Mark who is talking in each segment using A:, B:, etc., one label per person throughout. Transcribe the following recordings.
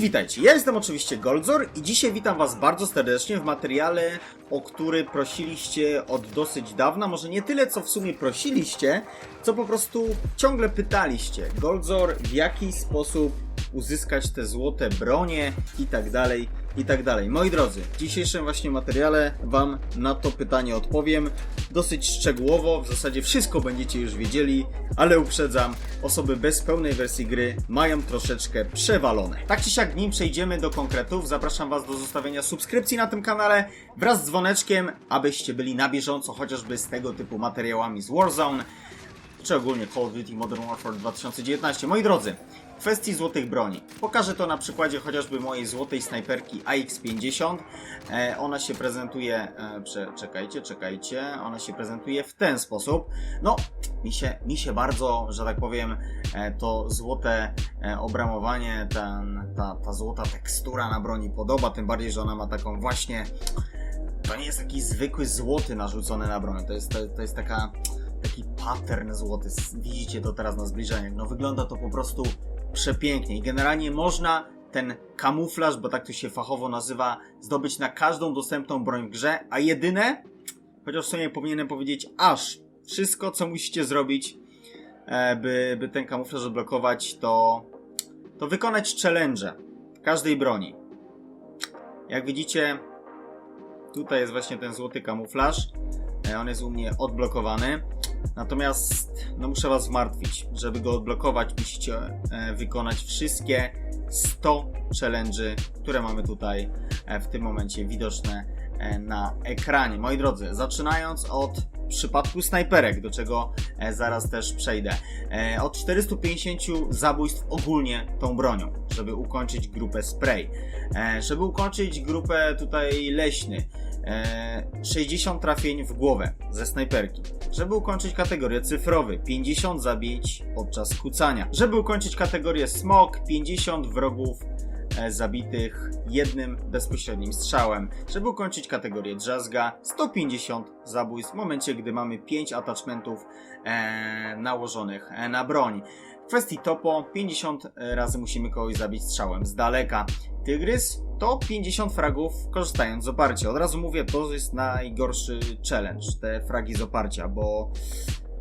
A: Cześć, witajcie. Ja jestem oczywiście Goldzor i dzisiaj witam Was bardzo serdecznie w materiale, o który prosiliście od dosyć dawna. Może nie tyle, co w sumie prosiliście, co po prostu ciągle pytaliście. Goldzor, w jaki sposób uzyskać te złote bronie i tak dalej, i tak dalej. Moi drodzy, w dzisiejszym właśnie materiale Wam na to pytanie odpowiem dosyć szczegółowo. W zasadzie wszystko będziecie już wiedzieli, ale uprzedzam, osoby bez pełnej wersji gry mają troszeczkę przewalone. Tak czy siak, nim przejdziemy do konkretów, zapraszam Was do zostawienia subskrypcji na tym kanale wraz z dzwoneczkiem, abyście byli na bieżąco chociażby z tego typu materiałami z Warzone czy ogólnie Call of Duty Modern Warfare 2019. Moi drodzy, kwestii złotych broni. Pokażę to na przykładzie chociażby mojej złotej snajperki AX50. E, ona się prezentuje, e, prze, czekajcie, czekajcie, ona się prezentuje w ten sposób. No, mi się, mi się bardzo, że tak powiem, e, to złote e, obramowanie, ten, ta, ta złota tekstura na broni podoba, tym bardziej, że ona ma taką właśnie to nie jest taki zwykły złoty narzucony na broń, to jest, to, to jest taka, taki pattern złoty. Widzicie to teraz na zbliżeniach. No wygląda to po prostu przepięknie i generalnie można ten kamuflaż, bo tak to się fachowo nazywa, zdobyć na każdą dostępną broń w grze, a jedyne, chociaż w sumie powinienem powiedzieć aż wszystko, co musicie zrobić, e, by, by ten kamuflaż odblokować, to, to wykonać challenge każdej broni. Jak widzicie, Tutaj jest właśnie ten złoty kamuflaż. E, On jest u mnie odblokowany. Natomiast no muszę Was zmartwić. Żeby go odblokować, musicie e, wykonać wszystkie 100 challenge'y, które mamy tutaj e, w tym momencie widoczne e, na ekranie. Moi drodzy, zaczynając od przypadku snajperek, do czego zaraz też przejdę. Od 450 zabójstw ogólnie tą bronią, żeby ukończyć grupę spray. Żeby ukończyć grupę tutaj leśny, 60 trafień w głowę ze snajperki. Żeby ukończyć kategorię cyfrowy, 50 zabić podczas kucania. Żeby ukończyć kategorię smok, 50 wrogów e, zabitych jednym bezpośrednim strzałem. Żeby ukończyć kategorię drzazga, 150 zabójstw w momencie, gdy mamy 5 attachmentów e, nałożonych e, na broń. Kwestii topo 50 razy musimy kogoś zabić strzałem z daleka. Tygrys to 50 fragów korzystając z oparcia. Od razu mówię, to jest najgorszy challenge, te fragi z oparcia, bo,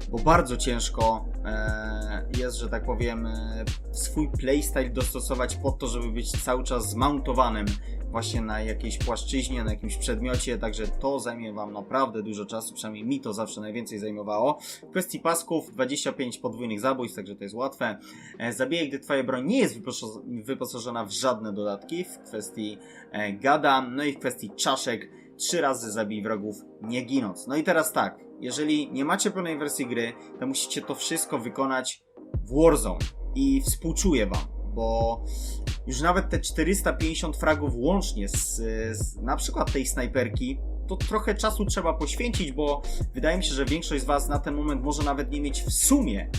A: bo bardzo ciężko e, jest, że tak powiem, e, swój playstyle dostosować pod to, żeby być cały czas zmountowanym właśnie na jakiejś płaszczyźnie, na jakimś przedmiocie, także to zajmie Wam naprawdę dużo czasu, przynajmniej mi to zawsze najwięcej zajmowało. W kwestii pasków 25 podwójnych zabójstw, także to jest łatwe. E, Zabijaj, gdy Twoja broń nie jest wyposaż- wyposażona w żadne dodatki. W kwestii gada, no i w kwestii czaszek trzy razy zabij wrogów nie ginąc. No i teraz tak, jeżeli nie macie pełnej wersji gry, to musicie to wszystko wykonać w Warzone i współczuję Wam, bo już nawet te 450 fragów łącznie z, z na przykład tej snajperki, to trochę czasu trzeba poświęcić, bo wydaje mi się, że większość z Was na ten moment może nawet nie mieć w sumie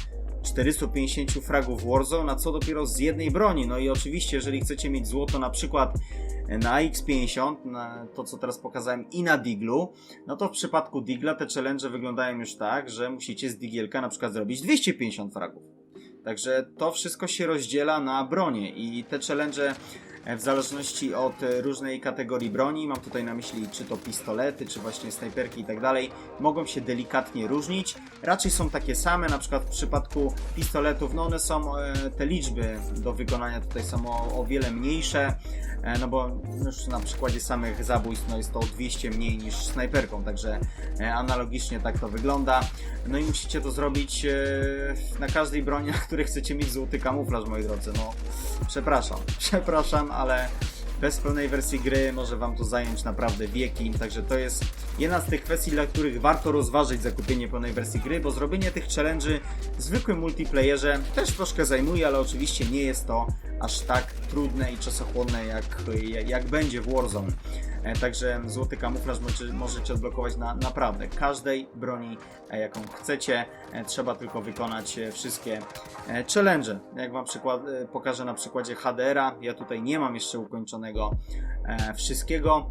A: 450 fragów Warzone, a co dopiero z jednej broni. No i oczywiście, jeżeli chcecie mieć złoto na przykład na X50, na to co teraz pokazałem i na Diglu, no to w przypadku Digla te challenge wyglądają już tak, że musicie z Digielka na przykład zrobić 250 fragów. Także to wszystko się rozdziela na bronie i te challenge w zależności od e, różnej kategorii broni, mam tutaj na myśli czy to pistolety, czy właśnie snajperki i tak dalej, mogą się delikatnie różnić. Raczej są takie same, na przykład w przypadku pistoletów, no one są, e, te liczby do wykonania tutaj są o, o wiele mniejsze, e, no bo już na przykładzie samych zabójstw no jest to o 200 mniej niż snajperką, także e, analogicznie tak to wygląda. No i musicie to zrobić e, na każdej broni, na której chcecie mieć złoty kamuflaż, moi drodzy. No, przepraszam, przepraszam, ale bez pełnej wersji gry może Wam to zająć naprawdę wieki. Także to jest jedna z tych kwestii, dla których warto rozważyć zakupienie pełnej wersji gry, bo zrobienie tych challenge'y w zwykłym multiplayerze też troszkę zajmuje, ale oczywiście nie jest to aż tak trudne i czasochłonne jak, jak będzie w Warzone. E, Także złoty kamuflaż możecie, odblokować na naprawdę każdej broni, e, jaką chcecie. E, Trzeba tylko wykonać wszystkie challenge. Jak Wam przykład, pokażę na przykładzie HDR-a, ja tutaj nie mam jeszcze ukończonego wszystkiego.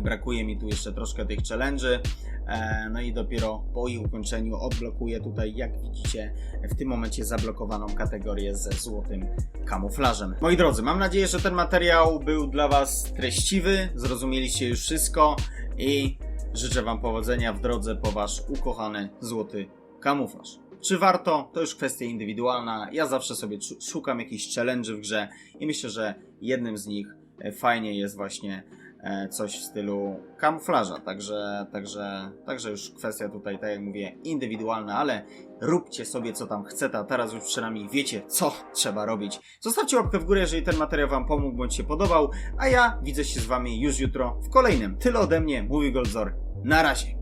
A: Brakuje mi tu jeszcze troszkę tych challenge'y. E, No i dopiero po ich ukończeniu odblokuję tutaj, jak widzicie, w tym momencie zablokowaną kategorię ze złotym kamuflażem. Moi drodzy, mam nadzieję, że ten materiał był dla Was treściwy, zrozumieliście już wszystko i życzę Wam powodzenia w drodze po Wasz ukochany złoty kamuflaż. Czy warto? To już kwestia indywidualna. Ja zawsze sobie szukam jakichś challenge'y w grze i myślę, że jednym z nich fajnie jest właśnie coś w stylu kamuflaża. Także, także, także już kwestia tutaj, tak jak mówię, indywidualna, ale róbcie sobie co tam chcecie, a teraz już przynajmniej wiecie, co trzeba robić. Zostawcie łapkę w górę, jeżeli ten materiał Wam pomógł bądź się podobał, a ja widzę się z Wami już jutro w kolejnym. Tyle ode mnie, mówi Goldzor. Na razie.